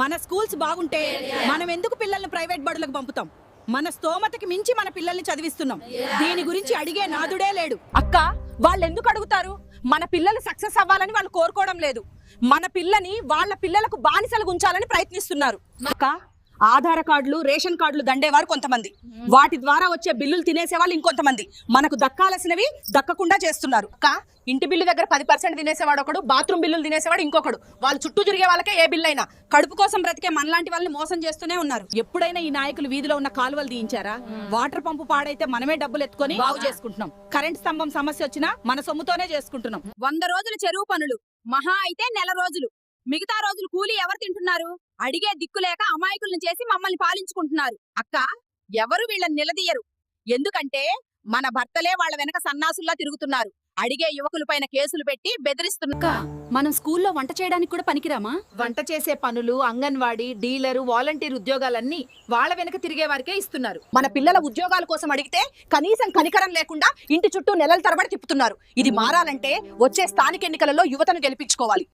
మన స్కూల్స్ బాగుంటే మనం ఎందుకు పిల్లల్ని ప్రైవేట్ బడులకు పంపుతాం? మన స్తోమతకి మించి మన పిల్లల్ని చదివిస్తున్నాం. దీని గురించి అడిగే నాదుడే లేడు. అక్క వాళ్ళు ఎందుకు అడుగుతారు? మన పిల్లలు సక్సెస్ అవ్వాలని వాళ్ళు కోరుకోవడం లేదు. మన పిల్లని వాళ్ళ పిల్లలకు బానిసలు ఉంచాలని ప్రయత్నిస్తున్నారు. అక్క ఆధార్ కార్డులు రేషన్ కార్డులు దండేవారు కొంతమంది. వాటి ద్వారా వచ్చే బిల్లులు తినేసే వాళ్ళు ఇంకొంతమంది. మనకు దక్కాల్సినవి దక్కకుండా చేస్తున్నారు. అక్క ఇంటి బిల్లు దగ్గర పది పర్సెంట్ తినేసేవాడు ఒకడు బాత్రూమ్ బిల్లులు తినేసేవాడు ఇంకొకడు. వాళ్ళు చుట్టూ తిరిగే వాళ్ళకే ఏ బిల్లు అయినా కడుపు కోసం బ్రతికే మనలాంటి వాళ్ళని మోసం చేస్తూనే ఉన్నారు. ఎప్పుడైనా ఈ నాయకులు వీధిలో ఉన్న కాలువలు తీయించారా? వాటర్ పంపు పాడైతే మనమే డబ్బులు ఎత్తుకొని బాగు చేసుకుంటున్నాం. కరెంట్ స్తంభం సమస్య వచ్చినా మన సొమ్ముతోనే చేసుకుంటున్నాం. వంద రోజులు చెరువు పనులు. మహా అయితే నెల రోజులు. మిగతా రోజులు కూలి ఎవరు తింటున్నారు? అడిగే దిక్కు లేక అమాయకుల్ని చేసి మమ్మల్ని పాలించుకుంటున్నారు. అక్క ఎవరు వీళ్ళని నిలదీయరు? ఎందుకంటే మన భర్తలే వాళ్ళ వెనక సన్నాసుల్లా తిరుగుతున్నారు. అడిగే యువకుల పైన కేసులు పెట్టి బెదిరిస్తున్నారు మనం స్కూల్లో వంట చేయడానికి కూడా పనికిరామా? వంట చేసే పనులు అంగన్వాడీ డీలరు వాలంటీర్ ఉద్యోగాలన్నీ వాళ్ళ వెనక తిరిగే వారికే ఇస్తున్నారు. మన పిల్లల ఉద్యోగాల కోసం అడిగితే కనీసం కనికరం లేకుండా ఇంటి చుట్టూ నెలల తరబడి తిప్పుతున్నారు. ఇది మారాలంటే వచ్చే స్థానిక ఎన్నికలలో యువతను గెలిపించుకోవాలి.